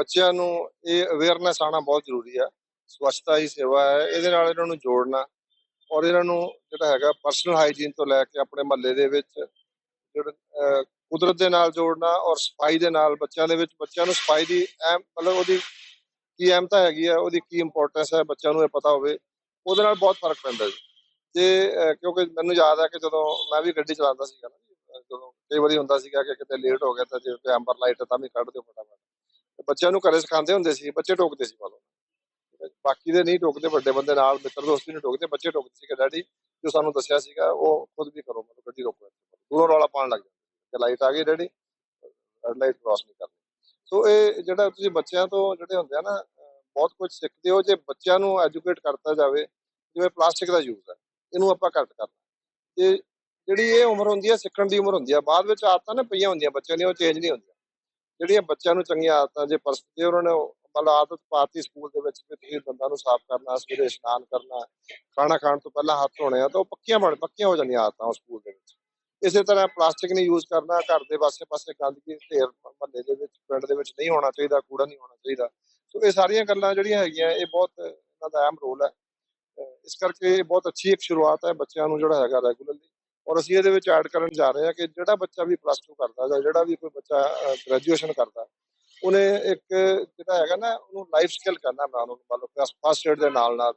ਬੱਚਿਆਂ ਨੂੰ ਇਹ ਅਵੇਅਰਨੈਸ ਆਣਾ ਬਹੁਤ ਜ਼ਰੂਰੀ ਆ। ਸਵੱਛਤਾ ਹੀ ਸੇਵਾ ਹੈ, ਇਹਦੇ ਨਾਲ ਇਹਨਾਂ ਨੂੰ ਜੋੜਨਾ ਔਰ ਇਹਨਾਂ ਨੂੰ ਜਿਹੜਾ ਹੈਗਾ ਪਰਸਨਲ ਹਾਈਜੀਨ ਤੋਂ ਲੈ ਕੇ ਆਪਣੇ ਮਹੱਲੇ ਦੇ ਵਿੱਚ ਜਿਹੜਾ ਕੁਦਰਤ ਦੇ ਨਾਲ ਜੋੜਨਾ ਔਰ ਸਫ਼ਾਈ ਦੇ ਨਾਲ ਬੱਚਿਆਂ ਦੇ ਵਿੱਚ, ਬੱਚਿਆਂ ਨੂੰ ਸਫ਼ਾਈ ਦੀ ਅਹਿਮ, ਮਤਲਬ ਉਹਦੀ ਕੀ ਅਹਿਮਤਾ ਹੈਗੀ ਆ, ਉਹਦੀ ਕੀ ਇੰਪੋਰਟੈਂਸ ਹੈ ਬੱਚਿਆਂ ਨੂੰ ਇਹ ਪਤਾ ਹੋਵੇ, ਉਹਦੇ ਨਾਲ ਬਹੁਤ ਫ਼ਰਕ ਪੈਂਦਾ ਜੀ। ਜੇ ਕਿਉਂਕਿ ਮੈਨੂੰ ਯਾਦ ਹੈ ਕਿ ਜਦੋਂ ਮੈਂ ਵੀ ਗੱਡੀ ਚਲਾਉਂਦਾ ਸੀਗਾ ਨਾ ਜਦੋਂ ਕਈ ਵਾਰੀ ਹੁੰਦਾ ਸੀਗਾ ਕਿ ਕਿਤੇ ਲੇਟ ਹੋ ਗਿਆ ਤਾਂ ਜੇ ਤੇ ਐਂਬਰ ਲਾਈਟ ਤਾਂ ਵੀ ਕੱਢ ਦਿਓ ਫਟਾਫਟ। ਬੱਚਿਆਂ ਨੂੰ ਘਰੇ ਸਿਖਾਉਂਦੇ ਹੁੰਦੇ ਸੀ, ਬੱਚੇ ਟੋਕਦੇ ਸੀ ਮਤਲਬ। ਬਾਕੀ ਦੇ ਨਹੀਂ ਟੋਕਦੇ, ਵੱਡੇ ਬੰਦੇ ਨਾਲ ਮਿੱਤਰ ਦੋਸਤੀ ਨਹੀਂ ਟੋਕਦੇ, ਬੱਚੇ ਟੋਕਦੇ ਸੀ ਕਿ ਡੈਡੀ, ਜੋ ਸਾਨੂੰ ਦੱਸਿਆ ਸੀਗਾ, ਉਹ ਖੁਦ ਵੀ ਕਰੋ ਮਤਲਬ ਗੱਡੀ ਰੋਕੋ ਦੂਰੋਂ ਰੌਲਾ ਪਾਉਣ ਲੱਗ ਜਾਂਦੇ ਕਿ ਲਾਈਟ ਆ ਗਈ ਡੈਡੀ ਰੈਡ ਲਾਈਟ ਕ੍ਰਾਸ ਨਹੀਂ ਕਰਨੀ। ਸੋ ਇਹ ਜਿਹੜਾ ਤੁਸੀਂ ਬੱਚਿਆਂ ਤੋਂ ਜਿਹੜੇ ਹੁੰਦੇ ਆ ਨਾ, ਬਹੁਤ ਕੁਝ ਸਿੱਖਦੇ ਹੋ, ਜੇ ਬੱਚਿਆਂ ਨੂੰ ਐਜੂਕੇਟ ਕਰਤਾ ਜਾਵੇ, ਜਿਵੇਂ ਪਲਾਸਟਿਕ ਦਾ ਯੂਜ਼ ਹੈ, ਇਹਨੂੰ ਆਪਾਂ ਘੱਟ ਕਰਨਾ। ਤੇ ਜਿਹੜੀ ਇਹ ਉਮਰ ਹੁੰਦੀ ਹੈ, ਸਿੱਖਣ ਦੀ ਉਮਰ ਹੁੰਦੀ ਹੈ, ਬਾਅਦ ਵਿੱਚ ਆਦਤਾਂ ਨਾ ਪਈਆਂ ਹੁੰਦੀਆਂ ਬੱਚਿਆਂ ਦੀਆਂ, ਉਹ ਚੇਂਜ ਨਹੀਂ ਹੁੰਦੀਆਂ। ਜਿਹੜੀਆਂ ਬੱਚਿਆਂ ਨੂੰ ਚੰਗੀਆਂ ਆਦਤਾਂ ਜੇ ਪਰਸਤੇ ਉਹਨਾਂ ਨੇ ਮਤਲਬ ਆਦਤ ਪਾਤੀ ਸਕੂਲ ਦੇ ਵਿੱਚ ਕਿ ਤੁਸੀਂ ਦੰਦਾਂ ਨੂੰ ਸਾਫ਼ ਕਰਨਾ, ਸਵੇਰੇ ਇਸ਼ਨਾਨ ਕਰਨਾ, ਖਾਣਾ ਖਾਣ ਤੋਂ ਪਹਿਲਾਂ ਹੱਥ ਧੋਣੇ ਆ, ਤਾਂ ਉਹ ਪੱਕੀਆਂ ਬਣ, ਪੱਕੀਆਂ ਹੋ ਜਾਂਦੀਆਂ ਆਦਤਾਂ ਉਸ ਸਕੂਲ ਦੇ ਵਿੱਚ। ਇਸੇ ਤਰ੍ਹਾਂ ਪਲਾਸਟਿਕ ਨਹੀਂ ਯੂਜ਼ ਕਰਨਾ, ਘਰ ਦੇ ਪਾਸੇ-ਪਾਸੇ ਗੰਦਗੀ, ਢੇਰ ਮਹੱਲੇ ਦੇ ਵਿੱਚ, ਪਿੰਡ ਦੇ ਵਿੱਚ ਨਹੀਂ ਹੋਣਾ ਚਾਹੀਦਾ, ਕੂੜਾ ਨਹੀਂ ਹੋਣਾ ਚਾਹੀਦਾ। ਸੋ ਇਹ ਸਾਰੀਆਂ ਗੱਲਾਂ ਜਿਹੜੀਆਂ ਹੈਗੀਆਂ, ਇਹ ਬਹੁਤ ਇਹਨਾਂ ਦਾ ਅਹਿਮ ਰੋਲ ਹੈ। ਇਸ ਕਰਕੇ ਇਹ ਬਹੁਤ ਅੱਛੀ ਇੱਕ ਸ਼ੁਰੂਆਤ ਹੈ ਬੱਚਿਆਂ ਨੂੰ ਜਿਹੜਾ ਹੈਗਾ ਰੈਗੂਲਰਲੀ ਔਰ ਅਸੀਂ ਇਹਦੇ ਵਿੱਚ ਐਡ ਕਰਨ ਜਾ ਰਹੇ ਹਾਂ ਕਿ ਜਿਹੜਾ ਬੱਚਾ ਵੀ ਪਲੱਸ 2 ਕਰਦਾ ਜਾਂ ਜਿਹੜਾ ਵੀ ਕੋਈ ਬੱਚਾ ਗ੍ਰੈਜੂਏਸ਼ਨ ਕਰਦਾ, ਉਹਨੇ ਇੱਕ ਜਿਹੜਾ ਹੈਗਾ ਨਾ, ਉਹਨੂੰ ਲਾਈਫ ਸਕਿੱਲ ਕਰਨਾ ਮੈਂ ਉਹਨੂੰ ਮੰਨ ਲਓ ਫਸਟ ਏਡ ਦੇ ਨਾਲ ਨਾਲ।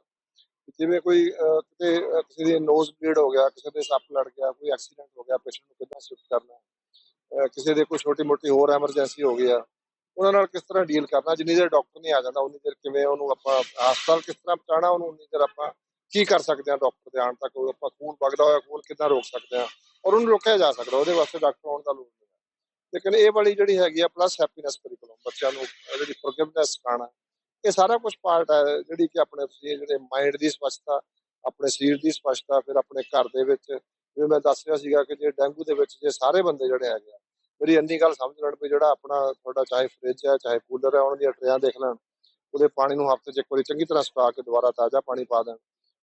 ਜਿਵੇਂ ਕੋਈ ਕਿਤੇ ਕਿਸੇ ਦੀ ਨੋਜ਼ ਬਲੀਡ ਹੋ ਗਿਆ, ਕਿਸੇ ਦੇ ਸੱਪ ਲੜ ਗਿਆ, ਕੋਈ ਐਕਸੀਡੈਂਟ ਹੋ ਗਿਆ ਪੇਸ਼ੈਂਟ ਨੂੰ ਕਿੱਦਾਂ ਸ਼ਿਫਟ ਕਰਨਾ ਕਿਸੇ ਦੇ ਕੋਈ ਛੋਟੀ ਮੋਟੀ ਹੋਰ ਐਮਰਜੈਂਸੀ ਹੋ ਗਈ ਆ, ਉਹਨਾਂ ਨਾਲ ਕਿਸ ਤਰ੍ਹਾਂ ਡੀਲ ਕਰਨਾ, ਜਿੰਨੀ ਦੇਰ ਡਾਕਟਰ ਨਹੀਂ ਆ ਜਾਂਦਾ, ਉਨੀ ਦੇਰ ਕਿਵੇਂ ਉਹਨੂੰ ਆਪਾਂ ਹਸਪਤਾਲ ਕਿਸ ਤਰ੍ਹਾਂ ਪਹੁੰਚਾਉਣਾ, ਉਹਨੂੰ ਉਨੀ ਦੇਰ ਆਪਾਂ ਕੀ ਕਰ ਸਕਦੇ ਹਾਂ ਡਾਕਟਰ ਦੇ ਆਉਣ ਤੱਕ? ਆਪਾਂ ਖੂਨ ਵਗਦਾ ਹੋਇਆ, ਖੂਨ ਕਿੱਦਾਂ ਰੋਕ ਸਕਦੇ ਹਾਂ ਔਰ ਉਹਨੂੰ ਰੋਕਿਆ ਜਾ ਸਕਦਾ, ਉਹਦੇ ਵਾਸਤੇ ਡਾਕਟਰ ਆਉਣ ਦਾ ਲੋੜ ਨਹੀਂ ਲੇਕਿਨ ਇਹ ਵਾਲੀ ਜਿਹੜੀ ਹੈਗੀ ਆ ਪਲੱਸ ਹੈਪੀਨੈਸ ਕਰਿਕੂਲਮ ਬੱਚਿਆਂ ਨੂੰ ਜਿਹੜੀ ਫੋਰਗਿਵਨੈਸ ਸਿਖਾਉਣਾ, ਇਹ ਸਾਰਾ ਕੁਝ ਪਾਰਟ ਹੈ, ਜਿਹੜੀ ਕਿ ਆਪਣੇ ਤੁਸੀਂ ਜਿਹੜੇ ਮਾਈਂਡ ਦੀ ਸਵੱਛਤਾ, ਆਪਣੇ ਸਰੀਰ ਦੀ ਸਵੱਛਤਾ, ਫਿਰ ਆਪਣੇ ਘਰ ਦੇ ਵਿੱਚ, ਜਿਵੇਂ ਮੈਂ ਦੱਸ ਰਿਹਾ ਸੀਗਾ ਕਿ ਜੇ ਡੇਂਗੂ ਦੇ ਵਿੱਚ ਜੇ ਸਾਰੇ ਬੰਦੇ ਜਿਹੜੇ ਹੈਗੇ ਆ, ਮੇਰੀ ਇੰਨੀ ਗੱਲ ਸਮਝ ਲੈਣ ਵੀ ਜਿਹੜਾ ਆਪਣਾ ਤੁਹਾਡਾ ਚਾਹੇ ਫ੍ਰਿਜ ਹੈ, ਚਾਹੇ ਕੂਲਰ ਹੈ, ਉਹਨਾਂ ਦੀਆਂ ਟਰੇਆਂ ਦੇਖ ਲੈਣ, ਉਹਦੇ ਪਾਣੀ ਨੂੰ ਹਫ਼ਤੇ 'ਚ ਇੱਕ ਵਾਰੀ ਚੰਗੀ ਤਰ੍ਹਾਂ ਸੁਕਾ ਕੇ ਦੁਬਾਰਾ ਤਾਜ਼ਾ ਪਾਣੀ ਪਾ ਦੇਣ।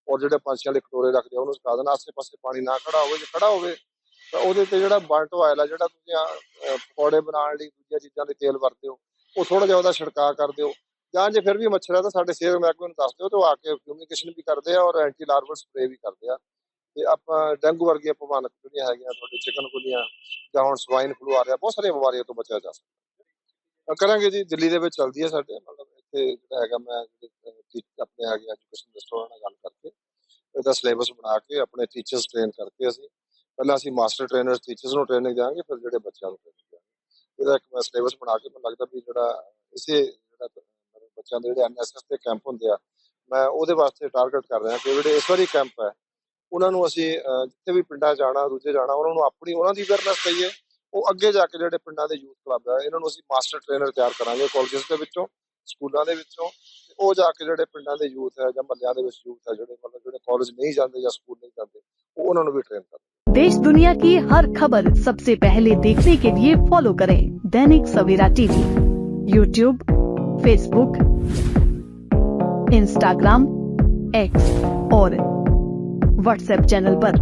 ਔਰ ਜਿਹੜੇ ਪੰਛੀਆਂ ਦੇ ਕਟੋਰੇ ਰੱਖਦੇ ਆ ਉਹਨੂੰ ਸੁਕਾ ਦੇਣ ਆਸੇ-ਪਾਸੇ ਪਾਣੀ ਨਾ ਖੜਾ ਹੋਵੇ ਜੇ ਖੜਾ ਹੋਵੇ ਤਾਂ ਉਹਦੇ ਤੇ ਜਿਹੜਾ ਬੰਟ ਆਇਲ ਆ ਜਿਹੜਾ ਤੁਸੀਂ ਆਹ, ਅਹ, ਪਕੌੜੇ ਬਣਾਉਣ ਲਈ ਦੂਜੀਆਂ ਚੀਜ਼ਾਂ ਲਈ ਤੇਲ ਵਰਤਦੇ ਹੋ ਉਹ ਥੋੜਾ ਜਿਹਾ ਉਹਦਾ ਛਿੜਕਾਅ ਕਰ ਦਿਓ ਜਾਂ ਜੇ ਫਿਰ ਵੀ ਮੱਛਰ ਹੈ ਤਾਂ ਸਾਡੇ ਸਿਹਤ ਮਹਿਕਮੇ ਨੂੰ ਦੱਸ ਦਿਓ ਤੇ ਉਹ ਆ ਕੇ ਫਿਊਮੀਗੇਸ਼ਨ ਵੀ ਕਰਦੇ ਆ ਔਰ ਐਂਟੀ ਲਾਰਵਲ ਸਪਰੇ ਵੀ ਕਰਦੇ ਆ। ਤੇ ਆਪਾਂ ਡੇਂਗੂ ਵਰਗੀਆਂ ਭਵਾਨਕ ਜਿਹੜੀਆਂ ਹੈਗੀਆਂ ਤੁਹਾਡੇ ਚਿਕਨ ਗੁਲੀਆਂ ਜਾਂ ਹੁਣ ਸਵਾਈਨ ਫਲੂ ਆ ਰਿਹਾ ਬਹੁਤ ਸਾਰੀਆਂ ਬਿਮਾਰੀਆਂ ਤੋਂ ਬਚਿਆ ਜਾ ਸਕਦਾ। ਕਰਾਂਗੇ ਜੀ ਦਿੱਲੀ ਦੇ ਵਿੱਚ ਚੱਲਦੀ ਹੈ ਸਾਡੇ ਮਤਲਬ ਇੱਥੇ ਜਿਹੜਾ ਹੈਗਾ ਮੈਂ ਆਪਣੇ ਹੈਗੇ ਐਜੂਕੇਸ਼ਨ ਮਿਨਿਸਟਰ ਨਾਲ ਗੱਲ ਕਰਕੇ, ਇਹਦਾ ਸਿਲੇਬਸ ਬਣਾ ਕੇ ਆਪਣੇ ਟੀਚਰਸ ਟ੍ਰੇਨ ਕਰਕੇ ਅਸੀਂ, ਪਹਿਲਾਂ ਅਸੀਂ ਮਾਸਟਰ ਟ੍ਰੇਨਰਸ ਟੀਚਰਸ ਨੂੰ ਟ੍ਰੇਨਿੰਗ ਦੇਵਾਂਗੇ ਫਿਰ ਜਿਹੜੇ ਬੱਚਿਆਂ ਨੂੰ ਟ੍ਰੇਨਿੰਗ ਦੇਵਾਂਗੇ ਇਹਦਾ ਇੱਕ ਸਿਲੇਬਸ ਬਣਾ ਕੇ, ਮੈਨੂੰ ਲੱਗਦਾ ਵੀ ਜਿਹੜਾ ਇਸੇ ਜਿਹੜਾ ਬੱਚਿਆਂ ਦੇ ਜਿਹੜੇ ਐਨਐਸਐਸ ਦੇ ਕੈਂਪ ਹੁੰਦੇ ਆ, ਮੈਂ ਉਹਦੇ ਵਾਸਤੇ ਟਾਰਗੇਟ ਕਰ ਰਿਹਾ ਕਿ ਜਿਹੜੇ ਇਸ ਵਾਰੀ ਕੈਂਪ ਹੈ, ਉਹਨਾਂ ਨੂੰ ਅਸੀਂ ਜਿੱਥੇ ਵੀ ਪਿੰਡਾਂ ਜਾਣਾ ਦੂਜੇ ਜਾਣਾ, ਉਹਨਾਂ ਨੂੰ ਆਪਣੀ, ਉਹਨਾਂ ਦੀ ਅਵੇਅਰਨੈਸ ਕਹੀਏ ਉਹ ਅੱਗੇ ਜਾ ਕੇ ਜਿਹੜੇ ਪਿੰਡਾਂ ਦੇ ਯੂਥ ਕਲੱਬ ਆ, ਇਹਨਾਂ ਨੂੰ ਅਸੀਂ ਮਾਸਟਰ ਟ੍ਰੇਨਰ ਤਿਆਰ ਕਰਾਂਗੇ ਕਾਲਜਸ ਦੇ ਵਿੱਚੋਂ। ਸਕੂਲਾਂ ਦੇ ਵਿੱਚੋਂ ਤੇ ਉਹ ਜਾ ਕੇ ਜਿਹੜੇ ਪਿੰਡਾਂ ਦੇ ਯੂਥ ਹੈ ਜਾਂ ਮਹੱਲਿਆਂ ਦੇ ਵਿੱਚ ਯੂਥ ਹੈ ਜਿਹੜੇ ਮਤਲਬ ਜਿਹੜੇ ਕਾਲਜ ਨਹੀਂ ਜਾਂਦੇ ਜਾਂ ਸਕੂਲ ਨਹੀਂ ਜਾਂਦੇ ਉਹ ਉਹਨਾਂ ਨੂੰ ਵੀ ਟ੍ਰੇਨ ਕਰ देश दुनिया की हर खबर सबसे पहले देखने के लिए फॉलो करें Dainik Savera TV YouTube Facebook Instagram X और व्हाट्सएप चैनल पर।